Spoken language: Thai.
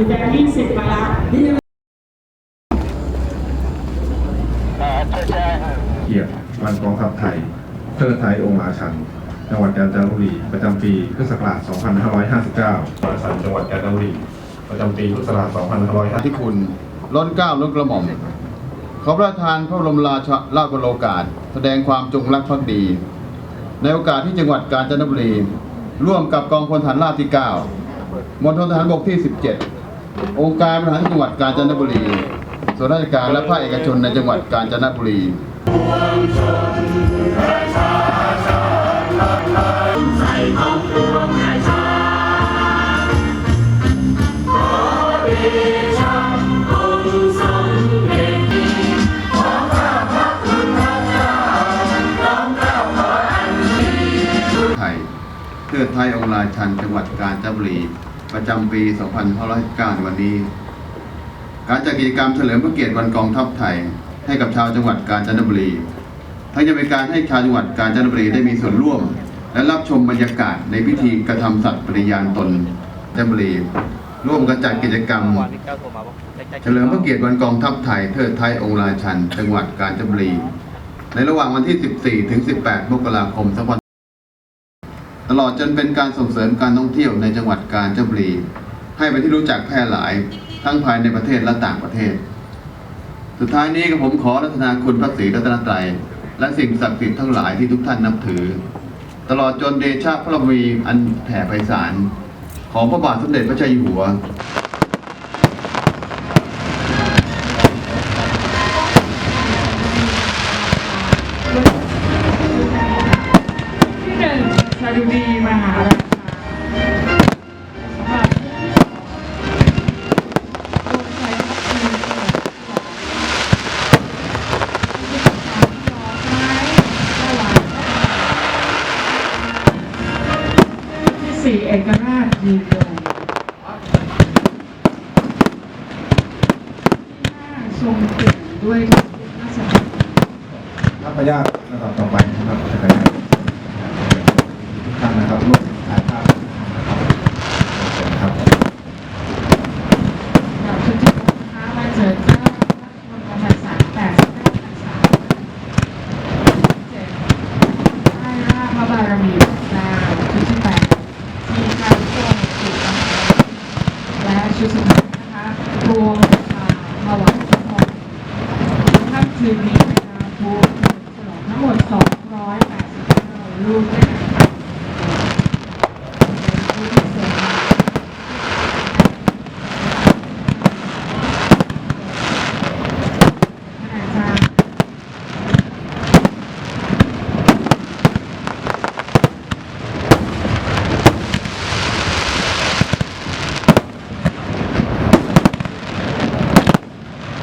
สีแดง20มาละนี่ยังเกียรติวันกองทัพไทยเทิดไทยองค์ราชันจังหวัดกาญจนบุรี ประจำปีพุทธศักราช 2559ราชันจังหวัดกาญจนบุรี ประจำปีพุทธศักราช 2559ที่คุณล้นเกล้าล้นกระหม่อมขอประทานพระบรมราชาราชโอกาส แสดงความจงรักภักดี ในโอกาสที่จังหวัดกาญจนบุรี ร่วมกับกองพลฐานราบที่ 9มณฑลทหารบกที่ 17 องค์การบริหารจังหวัดกาญจนบุรี ส่วนราชการและภาคเอกชนในจังหวัดกาญจนบุรีไทยเพื่อไทยองค์ราชันจังหวัดกาญจนบุรี ประจำปี 2519วันนี้ การจัดกิจกรรมเฉลิมพระเกียรติวันกองทัพไทย ให้กับชาวจังหวัดกาญจนบุรี ทั้งจะเป็นการให้ชาวจังหวัดกาญจนบุรีได้มีส่วนร่วม และรับชมบรรยากาศในพิธีกระทำสัตย์ปฏิญาณตนกาญจนบุรี ร่วมกันจัดกิจกรรม เฉลิมพระเกียรติวันกองทัพไทยเทิดไทยองค์ราชัน จังหวัดกาญจนบุรี ในระหว่างวันที่ 14 ถึง 18 มกราคม2 5 ตลอดจนเป็นการส่งเสริมการท่องเที่ยวในจังหวัดกาญจนบุรี ให้เป็นที่รู้จักแพร่หลายทั้งภายในประเทศและต่างประเทศ สุดท้ายนี้ก็ผมขอรัตนาคุณพระศรีรัตนตรัยและสิ่งศักดิ์สิทธิ์ทั้งหลายที่ทุกท่านนับถือ ตลอดจนเดชะพระบารมีอันแผ่ไพศาลของพระบาทสมเด็จพระเจ้าอยู่หัว ดุดีมหาราชาสำหรับผู้ที่ใช้วัคซีนเกิดที่สามดอกไม้ถวายที่สี่เอกราชยืนยงที่ห้าทรงเกียรติด้วยทุกราชการครับพยาธิระดับต่อไปนะครับจะเป็นทุกท่านนะครับร่วมถ่ายภาพนะครับ เราชุดที่นะคะมาเจอเจ้าพระบรมสารแปดสิบเก้าพรรษาเจ็ดให้ราชพระบารมีของเจ้าชุดที่แปดที่การทรงสุข และชุดสุดท้ายนะคะรวมประชาหวายพระพรค่ำคืนนี้นะคะบูฉลองทั้งหมด 289รูปนะคะ